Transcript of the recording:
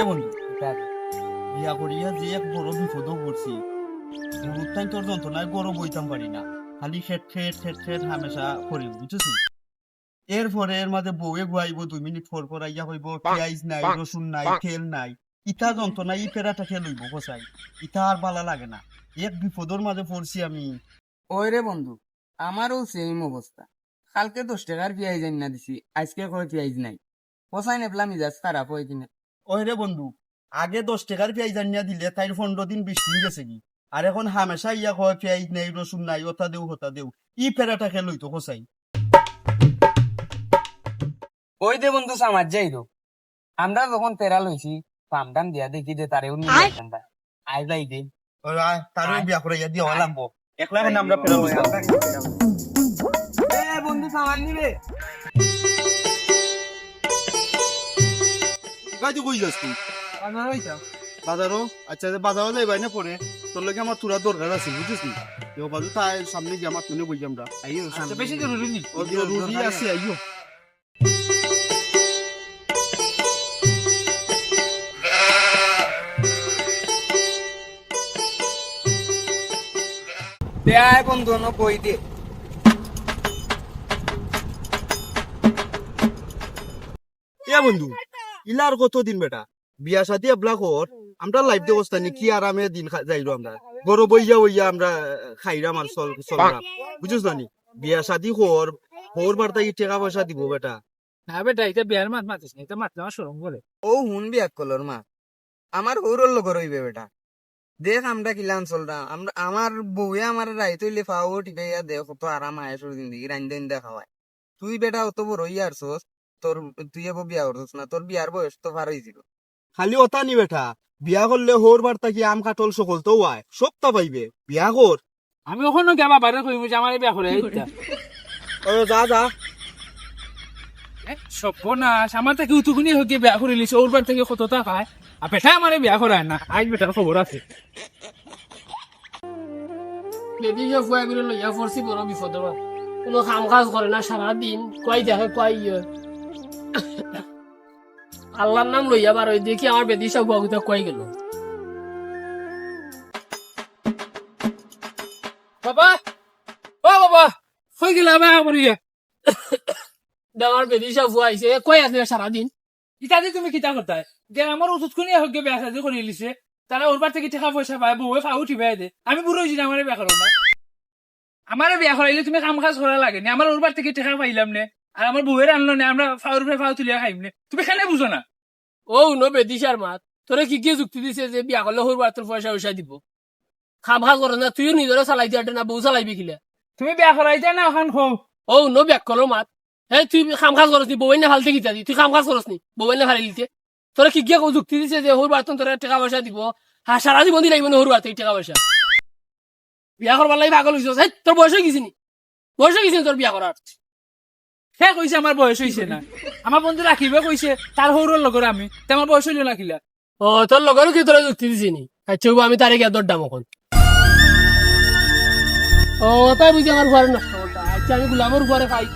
এ বন্ধু বিয়া করিয়া যে এক বড় বিপদও পড়ছি। যন্ত্রণায় গরম বইতাম পারি না। খালি খেট খেট খেট খেট হামেশা করি বুঝছি এরপরে এর মাঝে বউয়ে দুই মিনিট পর আইয়া হইব, পেঁয়াজ নাই, রসুন নাই, তেল নাই। ইটা যন্ত্রণা ই খেয়ে লইব ইটা আর লাগে না। এক বিপদর মাঝে পড়ছি আমি। ওই রে বন্ধু, আমারও সেম অবস্থা। কালকে দশ টাকার পেঁয়াজ আনিনা দিছি, আজকে কয় পেঁয়াজ নাই। পচাই নেপলাম মিজাজ খারাপ হয়ে কিনে। ওই রে বন্ধু? আগে দশ টাকার পেঁয়াজ আনিয়া দিলে তাই পনেরো দিন বিশ দিন গেছে কি? আর এখন হামেশা ইয়া কয় পেঁয়াজ নেই রসুন নাই ওটা দেও হতা দেও। ই পেরাটা খেয়ে লইতো কষাই ওই দে বন্ধু সামাজ যাই রো আমরা যখন তেরা লইছি পাম টাম দিয়া দেখি দে তারে উনি আইলাই দে। ওরা তারও বিয়া করে ইয়া দিয়া হলাম একলা এখন আমরা পেরা লইতাম এ বন্ধু সামাজ নিবে। কাজে কই যাস তুই? আমার হইতাম বাজারও? আচ্ছা বাজারও যাইবাই না পরে। তোর লগে আমার তুরা দরকার আছে বুঝছিস নি? কেউ বাজু তাই সামনে গিয়ে আমার তুনে বই আমরা আইও আচ্ছা, বেশি জরুরি নি ও রুজি আছে আইও। দে আয় বন্ধু ন কই দে। এ বন্ধু ইলার কতদিন বেটা? বিয়া সাথে এবলা কর। আমরা লাইফ অবস্থা নি কি আরামে দিন যাইরো আমরা। গরো বইয়া বইয়া আমরা খাইরা মাল চল চলরা বুঝছিস না নি? বিয়া শাদি কর। হোর বার্তা কি টাকা পয়সা দিব বেটা। না বেটা এটা বিয়ার মাত মাতিস না এটা মাতলে আমার সরম করে ও হুন বিয়াক কলর মা আমার হৌরর লগর হইবে বেটা। দেখ আমরা কিলা অঞ্চলটা আমরা আমার বউয়ে আমার রাইত হইলে ফাও টিপে দেখ কত আরাম আয়েসর জিন্দগি রাইন দেন দেখা হয় তুই বেটা অত বড় ইয়ার সোস। তোর তুই এবার বিয়া করছিস না তোর বিয়ার বয়স তো পার হয়েছিল খালি ওটা নি বেটা বিয়া করলে হোর বার্তা কি আম কাটল সকল তো ওয়াই সবটা পাইবে বিয়া কর আমি ওখানে গেবা বাইরে কইম যে আমার বিয়া করে এইটা ও যা যা। সর্বনাশ আমার থেকে উতুকুনি হকে বিয়া করে লিছে ওর বার থেকে কত টাকা পায় আর বেটা আমার বিয়া করায় না আজ বেটার খবর আছে। বেদিকে ফুয়াই করে লইয়া পড়ছি বড় বিপদ কোনো কাম কাজ করে না সারাদিন কয় দেখে কয় ইয়ে আল্লাহর নাম লইয়া বার ওই দেখি আমার বেদি সব বাবুতে কয় গেল। বাবা, ও বাবা হয়ে গেল আমার আমার? ইয়ে আমার বেদি সব ফুয়াইছে কয় আছে সারাদিন? ইটা দিয়ে তুমি কিতা করতাই? যে আমার ওষুধ খুনি হকে বিয়া সাজি করে লিছে তারা ওর বার থেকে টাকা পয়সা পায়, বউয়ে ফাউ উঠিবে দে। আমি বুড়ো হয়েছি না, আমার বিয়া করো না আমার বিয়া করাইলে তুমি কাম কাজ করা লাগে না। আমার ওর বার থেকে টাকা পাইলাম নে। আর আমার বউয়ের আনলো না আমরা ফাউর ফে ফাউ তুলিয়া খাইম নে। তুমি খানে বুঝো না। ও ন বেদি সার মাত তোরে কি কি যুক্তি দিছে যে বিয়া করলে হর বার তোর পয়সা পয়সা দিব? খাম কাজ করে না তুইও নিজরে চালাই দিয়ে না বউ চালাইবি কিলা তুমি বিয়া করাইতে না এখন খো ও ন ব্যাক করো মাত। হে তুই কাম কাজ করস নি বউই না ফালতে গিতা দি তুই কাজ করস নি বউই না ফালি লিতে তোরা কি গিয়ে যুক্তি দিছে যে হর বার্তন তোরা টাকা পয়সা দিব? হ্যাঁ সারা জীবন দিলাই মানে হর বার্তন টাকা পয়সা বিয়া করবার লাগি পাগল হইছিস হেই, তোর বয়স হয়ে গেছি নি? বয়স হয়ে গেছিনি তোর বিয়া করার সে কইছে আমার বয়স হইছে না। আমার বন্ধু রাখিবে কইছে, তার সৌর লগর আমি। তে আমার বয়স হইল কিলা ও, তোর লগরও কি তোরা যুক্তি দিছি নি? আচ্ছা আমি তারে গিয়া দরদাম এখন। ও, তাই বুঝি আমার ঘরে নষ্ট আচ্ছা আমি গুলামর ঘরে খাই।